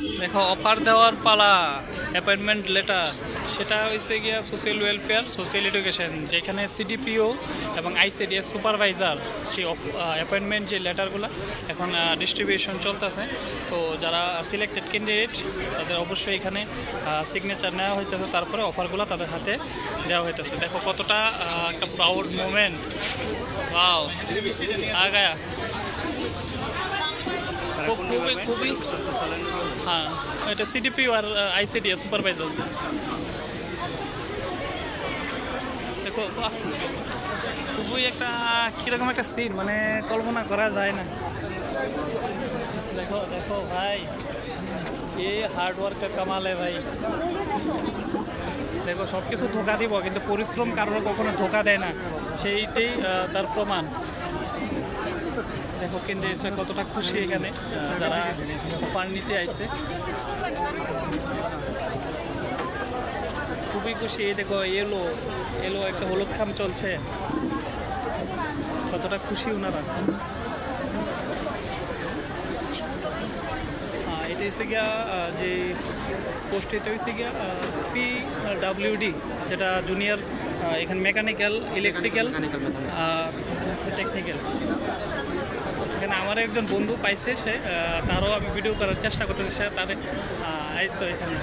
দেখো অফার দেওয়ার পালা অ্যাপয়েন্টমেন্ট লেটার সেটা হয়েছে গিয়া সোশ্যাল ওয়েলফেয়ার সোশ্যাল এডুকেশন যেখানে সিডিপিও এবং আইসিডিএস সুপারভাইজার সেই অ্যাপয়েন্টমেন্ট যে লেটারগুলো এখন ডিস্ট্রিবিউশন চলতেছে। তো যারা সিলেক্টেড ক্যান্ডিডেট তাদের অবশ্যই এখানে সিগনেচার নেওয়া হইতেছে, তারপরে অফারগুলো তাদের হাতে দেওয়া হইতেছে। দেখো কতটা একটা প্রাউড মোমেন্ট আগায়া। খুবই খুবই হ্যাঁ এটা সিডিপি আর আইসিডিএস সুপারভাইজার দেখো খুবই একটা কীরকম একটা সিন মানে কল্পনা করা যায় না। দেখো দেখো ভাই এ হার্ড ওয়ার্কের কামালে ভাই। দেখো সব কিছু ধোকা দিব কিন্তু পরিশ্রম কারোর কখনো ধোকা দেয় না। সেইটাই তার প্রমাণ। দেখো কেন্দ্রে কতটা খুশি এখানে যারা পান নিতে আইছে। খুবই খুশি এই দেখো এলো এলো একটা হলুদ খাম চলছে। কতটা খুশি ওনারা এটা হচ্ছে গিয়া যে পোস্ট এটা হচ্ছে গিয়া পি ডাব্লিউডি যেটা জুনিয়র এখানে মেকানিক্যাল ইলেকট্রিক্যাল টেকনিক্যাল এখানে আমার একজন বন্ধু পাইছে সে তারও আমি ভিডিও করার চেষ্টা করতেছি সে তাদের এই তো এখানে।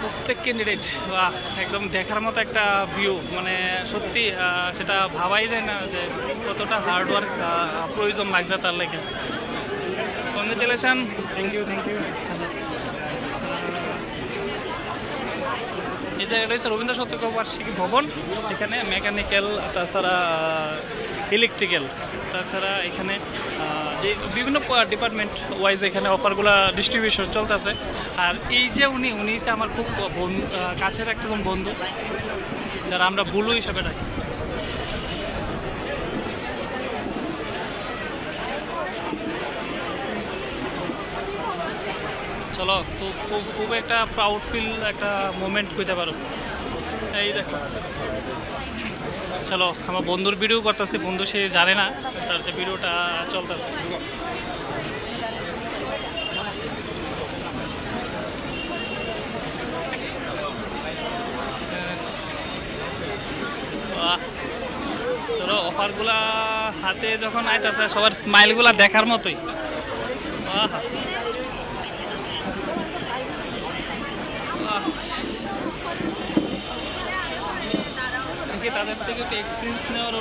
প্রত্যেক ক্যান্ডিডেট বাহ একদম দেখার মতো একটা ভিউ মানে সত্যি সেটা ভাবাই যায় না যে কতটা হার্ডওয়ার্ক প্রয়োজন লাগছে তার লেগে। Congratulation thank you thank you এই জায়গাটা হচ্ছে রবীন্দ্র শতকবার্ষিকী ভবন। এখানে মেকানিক্যাল, তাছাড়া ইলেকট্রিক্যাল, তাছাড়া এখানে যে বিভিন্ন ডিপার্টমেন্ট ওয়াইজ এখানে অফারগুলো ডিস্ট্রিবিউশন চলতেছে। আর এই যে উনি উনি হচ্ছে আমার খুব কাছের একদম বন্ধু, যারা আমরা বুলু হিসাবে ডাকি। চলো, খুব খুব খুব একটা প্রাউড ফিল একটা মোমেন্ট কইতে পারো। এই দেখো। চলো, আমার বন্ধুর ভিডিও করতেছি, বন্ধু সে জানে না, তার যে ভিডিওটা চলতেছে। চলো, অফারগুলা হাতে যখন আইতেছে, সবার স্মাইলগুলা দেখার মতোই বাহ বাহ। দেখি তাদের থেকে একটু এক্সপিরিয়েন্স নেওয়ার